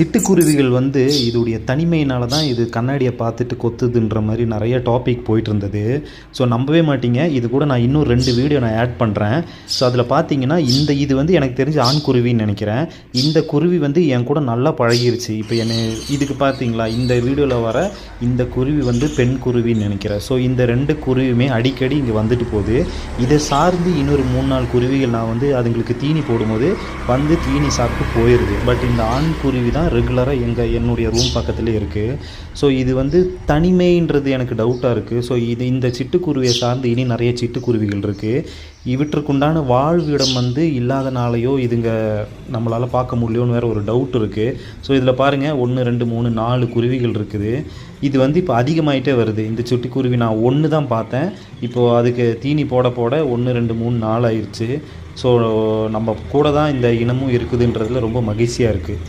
சிட்டுக்குருவிகள் வந்து இதோடைய தனிமையினால தான் இது கண்ணாடியை பார்த்துட்டு கொத்துதுன்ற மாதிரி நிறைய டாபிக் போயிட்டு இருந்தது ஸோ நம்பவே மாட்டீங்க. இது கூட நான் இன்னும் ரெண்டு வீடியோ நான் ஆட் பண்ணுறேன் ஸோ அதில் பார்த்தீங்கன்னா இந்த இது வந்து எனக்கு தெரிஞ்ச ஆண் குருவின்னு நினைக்கிறேன். இந்த குருவி வந்து என் கூட நல்லா பழகிருச்சு. இப்போ என்னை இதுக்கு பார்த்தீங்களா இந்த வீடியோவில் வர இந்த குருவி வந்து பெண் குருவின்னு நினைக்கிறேன். ஸோ இந்த ரெண்டு குருவியுமே அடிக்கடி இங்கே வந்துட்டு போகுது. இதை சார்ந்து இன்னொரு மூணு நாள் குருவிகள் நான் வந்து அதுங்களுக்கு தீனி போடும்போது வந்து தீனி சாப்பிட்டு போயிடுது பட் இந்த ஆண் குருவி தான் ரெகுலராக எங்கள் என்னுடைய ரூம் பக்கத்துலேயே இருக்குது ஸோ இது வந்து தனிமைன்றது எனக்கு டவுட்டாக இருக்குது ஸோ இது இந்த சிட்டுக்குருவியை சார்ந்து இனி நிறைய சிட்டுக்குருவிகள் இருக்குது இவற்றுக்குண்டான வாழ்விடம் வந்து இல்லாதனாலேயோ இதுங்க நம்மளால் பார்க்க முடியலன்னு வேறு ஒரு டவுட் இருக்குது ஸோ இதில் பாருங்கள் ஒன்று ரெண்டு மூணு நாலு குருவிகள் இருக்குது. இது வந்து இப்போ அதிகமாகிட்டே வருது. இந்த சிட்டுக்குருவி நான் ஒன்று தான் பார்த்தேன். இப்போது அதுக்கு தீனி போட போட ஒன்று ரெண்டு மூணு நாலு ஆயிடுச்சு ஸோ நம்ம கூட தான் இந்த இனமும் இருக்குதுன்றதுல ரொம்ப மகிழ்ச்சியாக இருக்குது